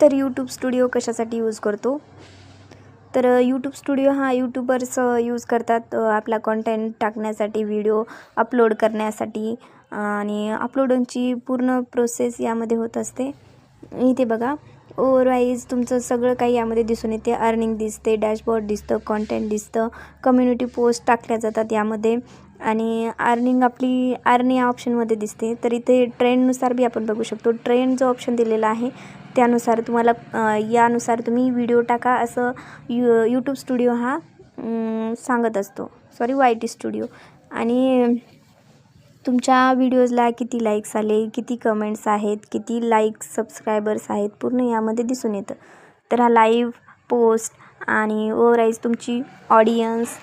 तर YouTube studio कशासाठी use करतो? तर यूट्यूब स्टुडिओ हा यूट्यूबर्स यूज करतात आपला कॉन्टेंट टाकण्यासाठी व्हिडिओ अपलोड करण्यासाठी. आणि अपलोडची पूर्ण प्रोसेस यामध्ये होत असते. इथे बघा ओवरवाईज तुमचं सगळं काही यामध्ये दिसून येते. अर्निंग दिसते डॅशबोर्ड दिसतं कॉन्टेंट दिसतं कम्युनिटी पोस्ट टाकल्या जातात यामध्ये. आणि अर्निंग आपली अर्निंग या ऑप्शनमध्ये दिसते. तर इथे ट्रेंडनुसार बी आपण बघू शकतो. ट्रेंड जो ऑप्शन दिलेला आहे त्यानुसार तुम्हाला यानुसार तुम्ही व्हिडिओ टाका असं यू यूट्यूब स्टुडिओ हा सांगत असतो. सॉरी वाय टी स्टुडिओ आणि तुमच्या व्हिडिओजला किती लाईक्स आले किती कमेंट्स आहेत किती लाईक्स सबस्क्रायबर्स आहेत पूर्ण यामध्ये दिसून येतं. तर हा लाईव्ह पोस्ट आणि ओवराईज तुमची ऑडियन्स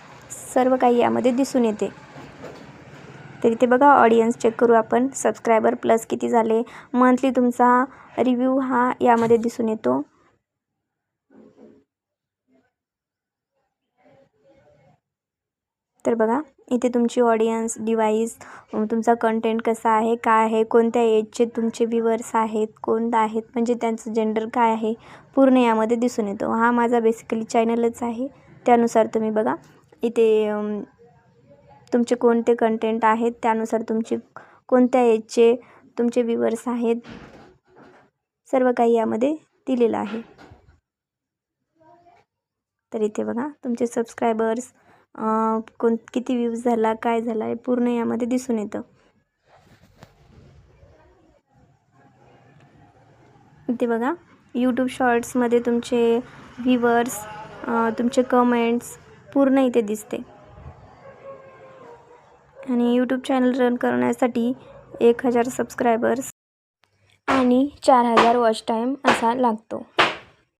सर्व काही यामध्ये दिसून येते. तर इथे बघा ऑडियन्स चेक करू आपण. सबस्क्रायबर प्लस किती झाले? मंथली तुमचा रिव्ह्यू हा यामध्ये दिसून येतो. तर बघा इथे तुमची ऑडियन्स डिवाईस तुमचा कंटेंट कसा आहे काय आहे कोणत्या एजचे तुमचे व्ह्युअर्स आहेत कोण आहेत म्हणजे त्यांचं जेंडर काय आहे पूर्ण यामध्ये दिसून येतो. हा माझा बेसिकली चॅनलच आहे. त्यानुसार तुम्ही बघा. इथे तुमचे कोणते कंटेंट आहेत त्यानुसार तुमचे कोणत्या एजचे तुमचे व्ह्यूवर्स आहेत सर्व काही यामध्ये दिलेलं आहे. तर इथे बघा तुमचे सबस्क्रायबर्स कोण किती व्ह्यूज झाला काय झाला आहे पूर्ण यामध्ये दिसून येतं. इथे बघा यूट्यूब शॉर्ट्समध्ये तुमचे व्ह्यूवर्स तुमचे कमेंट्स पूर्ण इथे दिसते. आणि यूट्यूब चॅनल रन करण्यासाठी एक हजार सबस्क्रायबर्स आणि चार हजार वॉच टाईम असा लागतो.